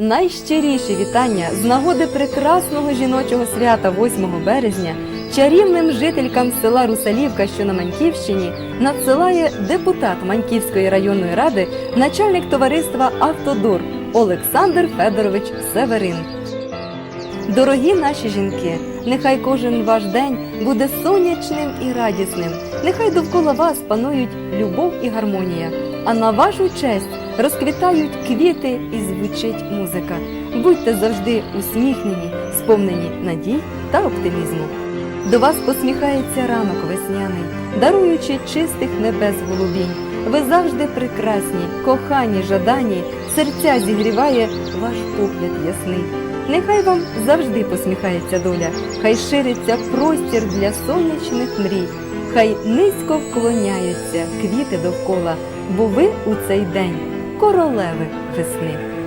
Найщиріші вітання з нагоди прекрасного жіночого свята 8 березня чарівним жителькам села Русалівка, що на Маньківщині, надсилає депутат Маньківської районної ради, начальник товариства Автодор Олександр Федорович Северин. Дорогі наші жінки, нехай кожен ваш день буде сонячним і радісним. Нехай довкола вас панують любов і гармонія, а на вашу честь розквітають квіти і звучить музика. Будьте завжди усміхнені, сповнені надій та оптимізму. До вас посміхається ранок весняний, даруючи чистих небес голубінь. Ви завжди прекрасні, кохані, жадані, серця зігріває ваш погляд ясний. Нехай вам завжди посміхається доля, хай шириться простір для сонячних мрій, хай низько вклоняються квіти довкола, бо ви у цей день королеви весни.